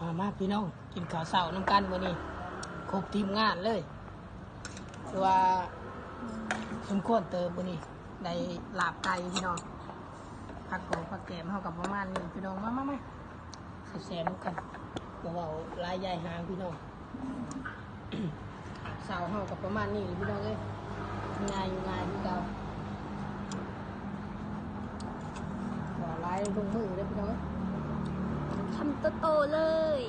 มามาพี่น้องกินข้าวเสาน้ำกันวันนี้ครบทีมงานเลยคือว่าสมควรเติมวันนี้ในลาบไก่พี่น้องผักกองผักแกมเท่ากับประมาณนี้พี่น้องมามามาแซ่น้ำกันบอกว่าลายใหญ่หางพี่น้องเสาเท่ากับประมาณนี้พี่น้องเอ้ยง่ายอยู่ง่ายพี่เก่าว่าลายลงมือเลยพี่น้อง เอ้ยทำโตๆเลย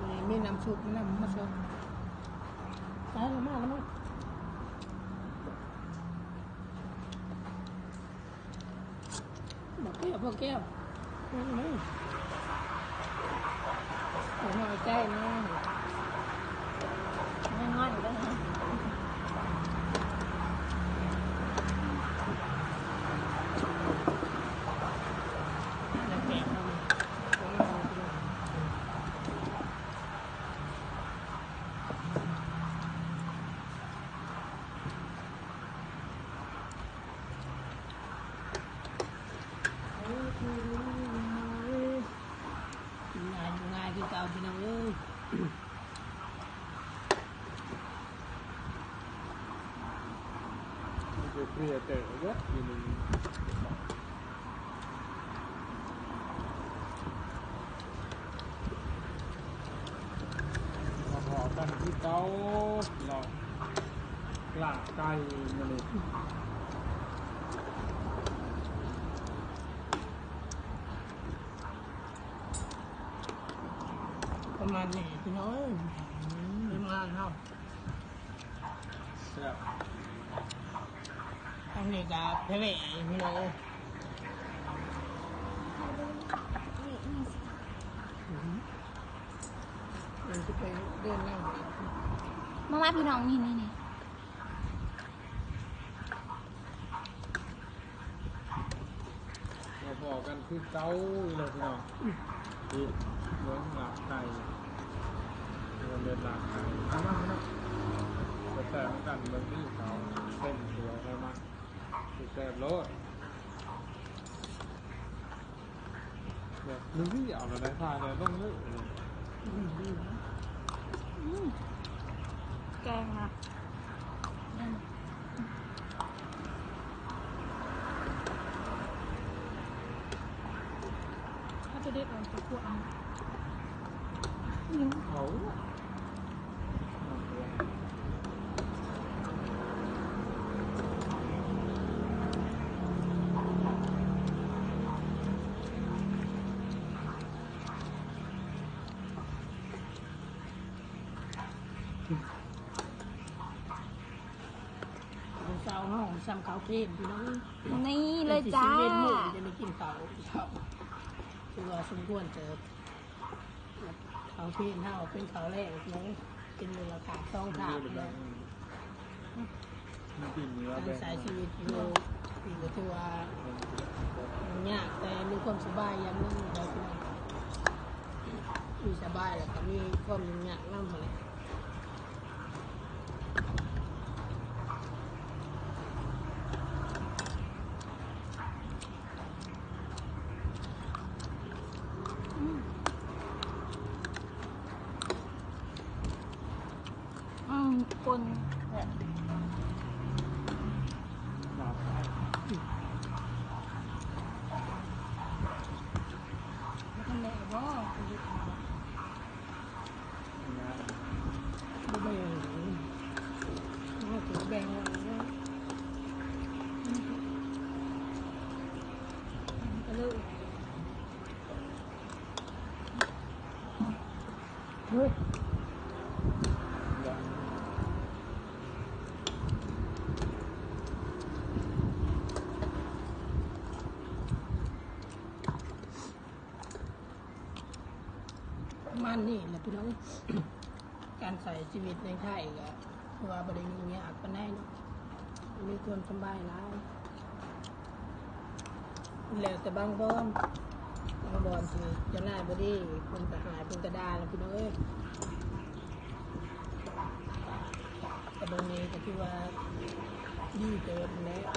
มีมีน้ำซุปมีน้ำมะเขือตายแล้วมาแล้วมาบอกแก้วบอกแก้วนี่นี่ผมเอาใจนะไม่งอนเลยนะแล้วแกะเอาผมเอาไปเลย ง่ายอยู่ง่ายคือเก่าพี่น้องเอ้ยมันจะ มาพอกันที่เก้าเรากลาไก่มาเลยพี่น้องเอ้ยมาณเท่าแซ่บทางนี้ก็เพลพี่น้องเอ้ยมันจะไปเดินนั่งมามาพี่น้องนี่นี่นี่มาพอกันที่เก้าเลยพี่น้องที่เมืองหลากไก่ มืองเดินหลากก่เอามาเอามาจะแซ่บกันเมืองที่เขาเส้นสวยอะไรมาที่แซ่บโลดเดี๋ยวนึกที่เอาอะไรทานเลยต้องนึกเลยอืมแกงนะถ้าจะได้เอาตะกั่วเขา ของเสาห้องซ้ำเขาเค็มพี่น้องนี่เลยจ้าเอ็ดโมงจะได้กินเขาเขาคือว่าสมควรเจอ เขาที่เท่าเป็นเขาแรกพี่น้เป็นมูลค่าสองถาดเลยมันกินเนื้อการสายชีวิตอยู่ปีกตัว่ามันยากแต่มีความสบายยังหนึงเราพี่น้องมีสบายแล้วก็มีความยุ่ยากนั่นหมดเลย คนเนี่ยบบ หลากไก่ มันแหลบ่ นะ บ่แบ่งเอาถือแบ่งไว้นะ ก็เลย เฮ้ย หลาก ประมันนี่แหละ พี่น้อง การใส่ชีวิตในไทยก็คือว่าบริมีเงี้ยอักปานได้เนาะมีความสบายแล้วแล้วแต่บางบอนบางบอนที่เจะน่ายบดีคนกระหายคนกระดาแล้วพี่น้องเอ้ยแต่บางนี้ก็ที่ว่าดีเติมแล้ว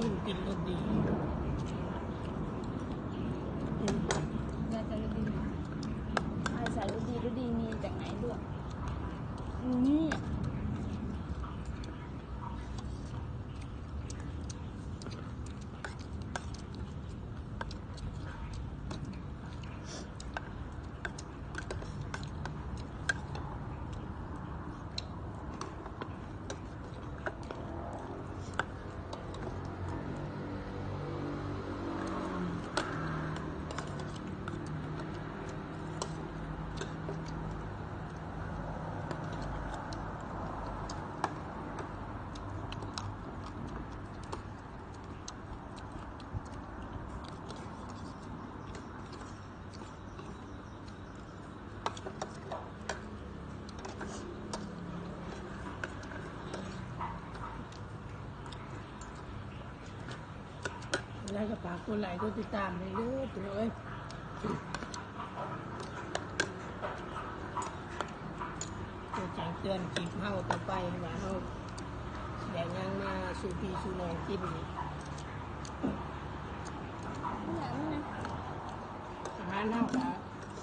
รุ่นกินรสดีอืม อยากจะรู้ดีไอ้สายรู้ดีรู้ดีมีจากไหนด้วยนี่ แล้วก็ฝากคนไหลค์ก็ติดตามเลยเด้อตัวเอ้ยตัวจ้งเตือนคลิปเฮาต่อไปว่าเฮาแดงยังมาสู่พี่สู่น้องกินนี่อย่างนั้นนะอาหารเฮาก็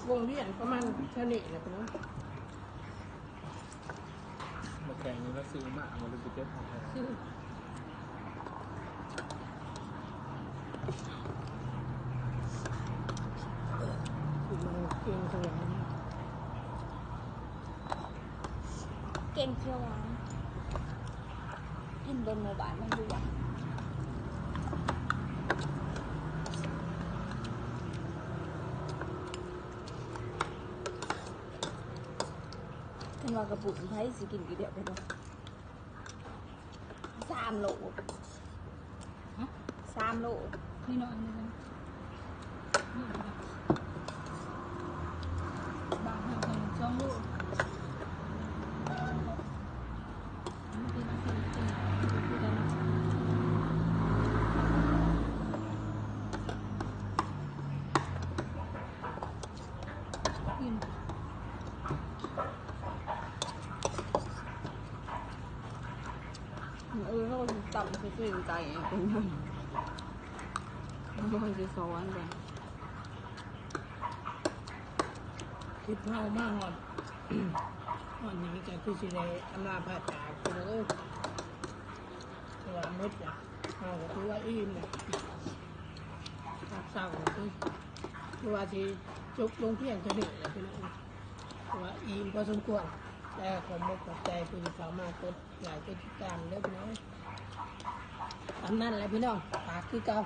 วงเวียนประมาณเท่านี้แหละพี่น้องมาแข่งนี้แล้วซื้อมาเอามาดูไปเจ็บของแท้ คือคือมันเก่งขนาดนั้น เก่งเคี้ยวหวานกินบนหมู่บ้านมันดูอะขึ้นมากระปุกไผ่สิกินกี่เดียวไปดูสามโลสามโล นี่น้อยนี่นะนี่นะบางแห่งช่องลูกมันเป็นอะไรที่ดูกันกิน เออเรา ตื่นใจเป็นยังมันจะสอนกันคิดเฮามากหอดหอดนี้ก็คือสิได้อำลาพาจากพี่น้อเอ้ยแต่ว่ามืดอะเฮาก็ถือว่าอิ่มเนี่ยรับเศร้าก็คือคือว่าสิจุกลงเพียงเท่านี้แหละพี่องเอ้ยต่ว่าอิ่มพอสมควรแต่ขอมกกับใจคุณสามารถกดไลค์กดติดตามเด้อพี่น้ องตามนั้นแหละพี่น้องฝากคือเก่า